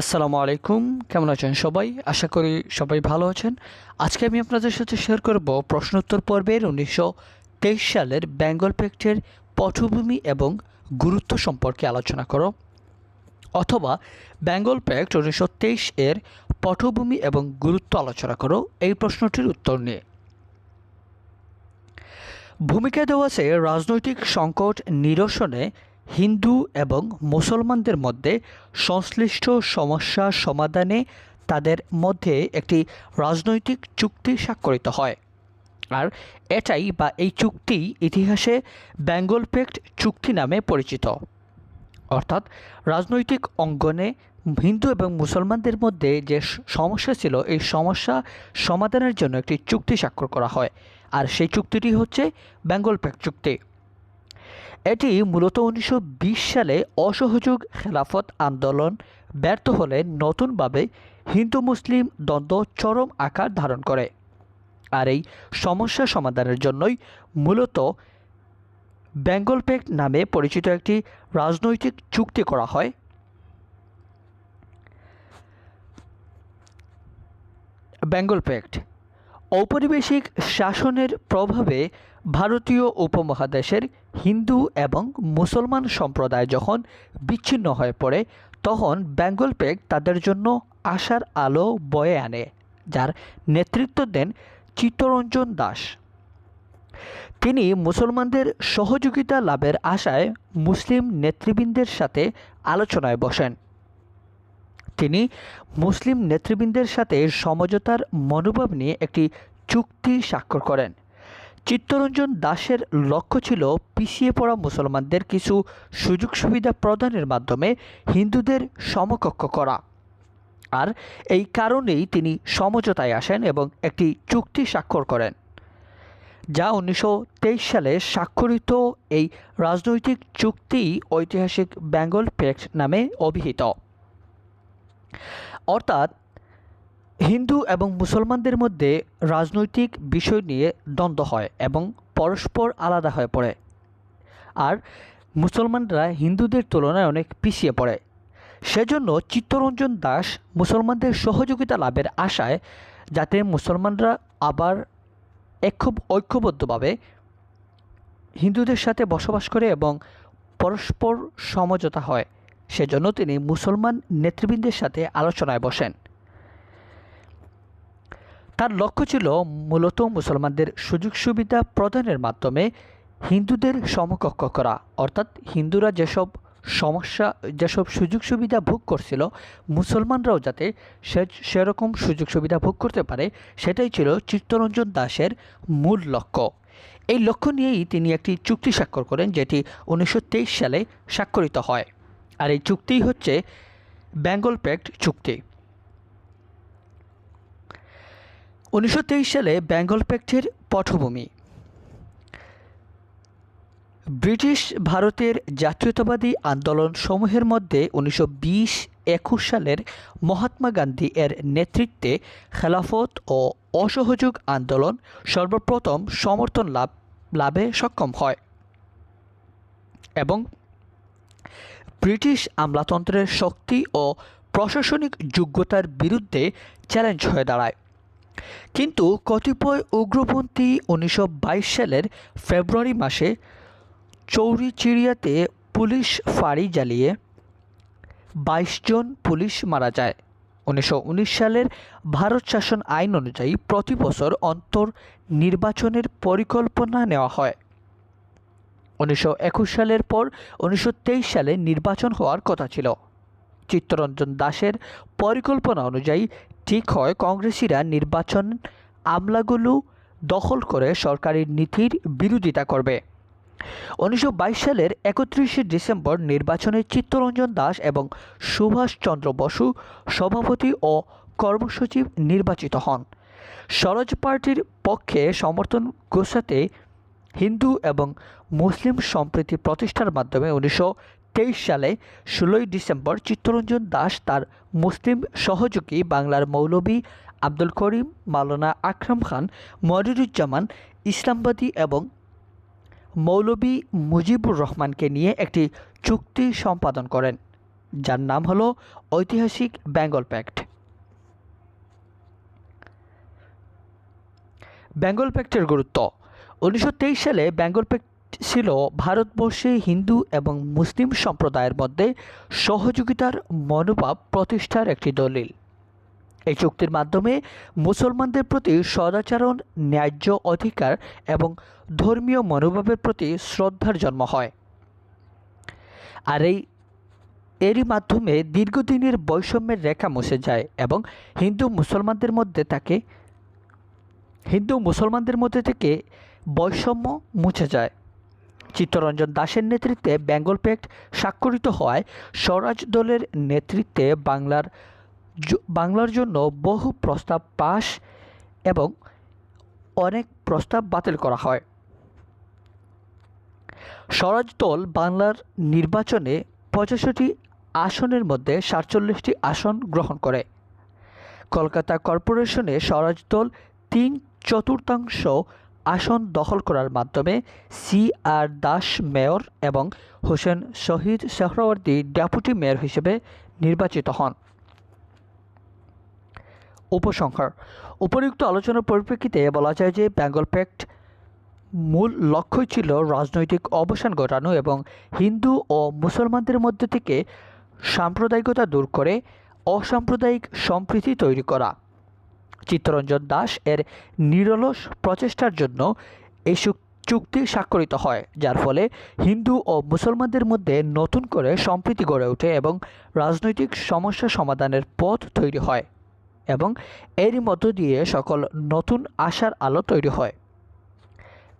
আসসালামু আলাইকুম, কেমন আছেন সবাই? আশা করি সবাই ভালো আছেন। আজকে আমি আপনাদের সাথে শেয়ার করব প্রশ্নোত্তর পর্বের উনিশশো তেইশ সালের বেঙ্গল প্যাক্টের পটভূমি এবং গুরুত্ব সম্পর্কে আলোচনা করো। অথবা বেঙ্গল প্যাক্ট উনিশশো তেইশ এর পটভূমি এবং গুরুত্ব আলোচনা করো এই প্রশ্নটির উত্তর নিয়ে। ভূমিকা দেওয়া আছে রাজনৈতিক সংকট নিরসনে হিন্দু এবং মুসলমানদের মধ্যে সংশ্লিষ্ট সমস্যা সমাধানে তাদের মধ্যে একটি রাজনৈতিক চুক্তি স্বাক্ষরিত হয়। আর এটাই বা এই চুক্তি ইতিহাসে বেঙ্গল পেক্ট চুক্তি নামে পরিচিত। অর্থাৎ রাজনৈতিক অঙ্গনে হিন্দু এবং মুসলমানদের মধ্যে যে সমস্যা ছিল, এই সমস্যা সমাধানের জন্য একটি চুক্তি স্বাক্ষর করা হয়। আর সেই চুক্তিটি হচ্ছে বেঙ্গল প্যাক্ট চুক্তি। এটি মূলত উনিশশো বিশ সালে অসহযোগ খেলাফত আন্দোলন ব্যর্থ হলে নতুনভাবে হিন্দু মুসলিম দ্বন্দ্ব চরম আকার ধারণ করে। আর এই সমস্যা সমাধানের জন্যই মূলত বেঙ্গল নামে পরিচিত একটি রাজনৈতিক চুক্তি করা হয়। বেঙ্গল প্যাক্ট ঔপনিবেশিক শাসনের প্রভাবে ভারতীয় উপমহাদেশের হিন্দু এবং মুসলমান সম্প্রদায় যখন বিচ্ছিন্ন হয়ে পড়ে, তখন বেঙ্গল প্যাক্ট তাদের জন্য আশার আলো বয়ে আনে, যার নেতৃত্ব দেন চিত্তরঞ্জন দাস। তিনি মুসলমানদের সহযোগিতা লাভের আশায় মুসলিম নেতৃবৃন্দের সাথে আলোচনায় বসেন। তিনি মুসলিম নেতৃবৃন্দের সাথে সমঝোতার মনোভাব নিয়ে একটি চুক্তি স্বাক্ষর করেন। চিত্তরঞ্জন দাসের লক্ষ্য ছিল পিছিয়ে পড়া মুসলমানদের কিছু সুযোগ সুবিধা প্রদানের মাধ্যমে হিন্দুদের সমকক্ষ করা। আর এই কারণেই তিনি সমঝোতায় আসেন এবং একটি চুক্তি স্বাক্ষর করেন, যা উনিশশো তেইশ সালে স্বাক্ষরিত এই রাজনৈতিক চুক্তি ঐতিহাসিক বেঙ্গল প্যাক্ট নামে অভিহিত। অর্থাৎ হিন্দু এবং মুসলমানদের মধ্যে রাজনৈতিক বিষয় নিয়ে দ্বন্দ্ব হয় এবং পরস্পর আলাদা হয়ে পড়ে। আর মুসলমানরা হিন্দুদের তুলনায় অনেক পিছিয়ে পড়ে। সেজন্য চিত্তরঞ্জন দাস মুসলমানদের সহযোগিতা লাভের আশায় যাতে মুসলমানরা আবার ঐক্য ঐক্যবদ্ধভাবে হিন্দুদের সাথে বসবাস করে এবং পরস্পর সমঝোতা হয়। সেজন্য তিনি মুসলমান নেতৃবৃন্দের সাথে আলোচনায় বসেন। তার লক্ষ্য ছিল মূলত মুসলমানদের সুযোগ সুবিধা প্রদানের মাধ্যমে হিন্দুদের সমকক্ষ করা। অর্থাৎ হিন্দুরা যেসব সমস্যা, যেসব সুযোগ সুবিধা ভোগ করছিল, মুসলমানরাও যাতে সে, সেরকম সুযোগ সুবিধা ভোগ করতে পারে, সেটাই ছিল চিত্তরঞ্জন দাসের মূল লক্ষ্য। এই লক্ষ্য নিয়েই তিনি একটি চুক্তি স্বাক্ষর করেন, যেটি উনিশশো তেইশ সালে স্বাক্ষরিত হয়। আর এই চুক্তিই হচ্ছে বেঙ্গল প্যাক্ট চুক্তি। উনিশশো তেইশ সালে বেঙ্গল প্যাক্টের পটভূমি। ব্রিটিশ ভারতের জাতীয়তাবাদী আন্দোলন সমূহের মধ্যে উনিশশো বিশ একুশ সালের মহাত্মা গান্ধী এর নেতৃত্বে খেলাফত ও অসহযোগ আন্দোলন সর্বপ্রথম সমর্থন লাভ, লাভে সক্ষম হয়। এবং ব্রিটিশ আমলাতন্ত্রের শক্তি ও প্রশাসনিক যোগ্যতার বিরুদ্ধে চ্যালেঞ্জ হয়ে দাঁড়ায়। কিন্তু কতিপয় উগ্রপন্থী উনিশশো বাইশ সালের ফেব্রুয়ারি মাসে চৌরিচিড়িয়াতে পুলিশ ফাঁড়ি জ্বালিয়ে বাইশ জন পুলিশ মারা যায়। উনিশশো উনিশ সালের ভারত শাসন আইন অনুযায়ী প্রতি বছর অন্তর নির্বাচনের পরিকল্পনা নেওয়া হয়। উনিশশো একুশ সালের পর উনিশশো তেইশ সালে নির্বাচন হওয়ার কথা ছিল। চিত্তরঞ্জন দাসের পরিকল্পনা অনুযায়ী ঠিক হয় কংগ্রেসিরা নির্বাচন আমলাগুলো দখল করে সরকারি নীতির বিরোধিতা করবে। উনিশশো বাইশ সালের একত্রিশে ডিসেম্বর নির্বাচনে চিত্তরঞ্জন দাস এবং সুভাষচন্দ্র বসু সভাপতি ও কর্মসচিব নির্বাচিত হন। স্বরাজ পার্টির পক্ষে সমর্থন গোসাতে হিন্দু এবং মুসলিম সম্প্রীতি প্রতিষ্ঠার মাধ্যমে উনিশশো তেইশ সালে ষোলোই ডিসেম্বর চিত্তরঞ্জন দাস তার মুসলিম সহযোগী বাংলার মৌলভী আব্দুল করিম, মাওলানা আকরাম খান মনিরুজ্জামান ইসলামবাদী এবং মৌলবী মুজিবুর রহমানকে নিয়ে একটি চুক্তি সম্পাদন করেন, যার নাম হলো ঐতিহাসিক বেঙ্গল প্যাক্ট। বেঙ্গল প্যাক্টের গুরুত্ব উনিশশো তেইশ সালে বেঙ্গল ছিল ভারতবর্ষে হিন্দু এবং মুসলিম সম্প্রদায়ের মধ্যে সহযোগিতার মনোভাব প্রতিষ্ঠার একটি দলিল। এই চুক্তির মাধ্যমে মুসলমানদের প্রতি সদাচরণ, ন্যায্য অধিকার এবং ধর্মীয় মনোভাবের প্রতি শ্রদ্ধার জন্ম হয়। আর এই, এরই মাধ্যমে দীর্ঘদিনের বৈষম্যের রেখা মুছে যায় এবং হিন্দু মুসলমানদের মধ্যে তাকে, হিন্দু মুসলমানদের মধ্যে থেকে বৈষম্য মুছে যায়। চিত্তরঞ্জন দাসের নেতৃত্বে বেঙ্গল প্যাক্ট স্বাক্ষরিত হওয়ায় স্বরাজ দলের নেতৃত্বে বাংলার বাংলার জন্য বহু প্রস্তাব পাশ এবং অনেক প্রস্তাব বাতিল করা হয়। স্বরাজ দল বাংলার নির্বাচনে পঁচাশিটি আসনের মধ্যে সাতচল্লিশটি আসন গ্রহণ করে। কলকাতা কর্পোরেশনে স্বরাজ দল তিন চতুর্থাংশ আসন দখল করার মাধ্যমে সি আর দাস মেয়র এবং হোসেন শহীদ সেহরাওয়ার্দী ডেপুটি মেয়র হিসেবে নির্বাচিত হন। উপসংহার। উপরিউক্ত আলোচনার পরিপ্রেক্ষিতে বলা যায় যে বেঙ্গল প্যাক্ট মূল লক্ষ্যই ছিল রাজনৈতিক অবসান ঘটানো এবং হিন্দু ও মুসলমানদের মধ্যে থেকে সাম্প্রদায়িকতা দূর করে অসাম্প্রদায়িক সম্প্রীতি তৈরি করা। চিত্তরঞ্জন দাস এর নিরলস প্রচেষ্টার জন্য এই চুক- চুক্তি স্বাক্ষরিত হয়, যার ফলে হিন্দু ও মুসলমানদের মধ্যে নতুন করে সম্প্রীতি গড়ে ওঠে এবং রাজনৈতিক সমস্যা সমাধানের পথ তৈরি হয় এবং এরই মধ্য দিয়ে সকল নতুন আশার আলো তৈরি হয়।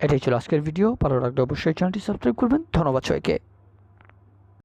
এটাই ছিল আজকের ভিডিও, ভালো লাগলে অবশ্যই চ্যানেলটি সাবস্ক্রাইব করবেন। ধন্যবাদ সবাইকে।